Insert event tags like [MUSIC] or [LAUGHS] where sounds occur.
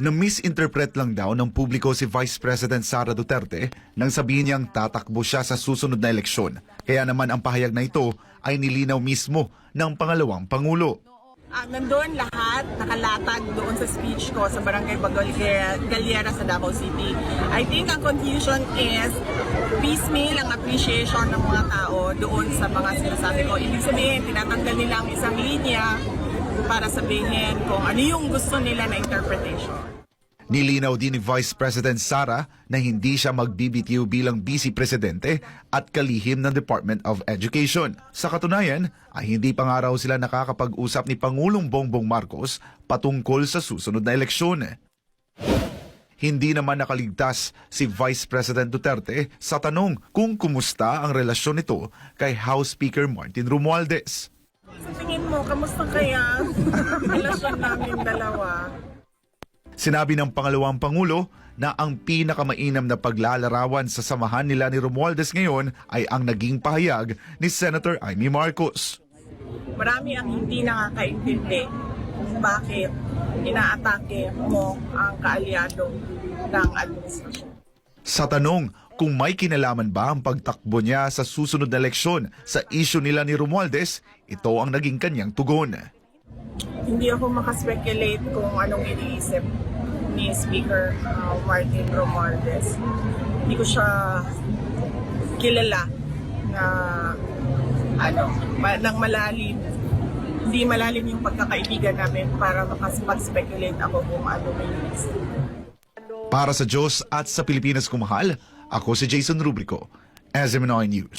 na misinterpret lang daw ng publiko si Vice President Sara Duterte nang sabihin niyang tatakbo siya sa susunod na eleksyon. Kaya naman ang pahayag na ito ay nilinaw mismo ng pangalawang Pangulo. Ah, nandun lahat, nakalatag doon sa speech ko sa Barangay Bagolera Galiera sa Davao City. I think ang confusion is piecemeal ang appreciation ng mga tao doon sa mga sinasabi ko. Ibig sabihin, tinatanggal nila ang isang linya para sabihin kung ano yung gusto nila na interpretation. Nilinaw din ni Vice President Sara na hindi siya magbibitiw bilang Vice Presidente at kalihim ng Department of Education. Sa katunayan, ay hindi pa raw sila nakakapag-usap ni Pangulong Bongbong Marcos patungkol sa susunod na eleksyon. Hindi naman nakaligtas si Vice President Duterte sa tanong kung kumusta ang relasyon nito kay House Speaker Martin Romualdez. Sa tingin mo, kamusta kaya [LAUGHS] relasyon namin dalawa? Sinabi ng pangalawang Pangulo na ang pinakamainam na paglalarawan sa samahan nila ni Romualdez ngayon ay ang naging pahayag ni Senator Amy Marcos. Marami ang hindi nakakaintindi kung bakit inaatake mo ang kaalyado ng administrasyon. Sa tanong kung may kinalaman ba ang pagtakbo niya sa susunod na eleksyon sa isyu nila ni Romualdez, ito ang naging kanyang tugon. Hindi ako makaspeculate kung anong iniisip ni Speaker uh, Martin Romualdez. Hindi ko siya kilala na ano, ma- ng malalim. Hindi malalim yung pagkakaibigan namin para makapag-speculate ako kung ano may. Para sa Diyos at sa Pilipinas kumahal, ako si Jason Rubrico, SMNI News.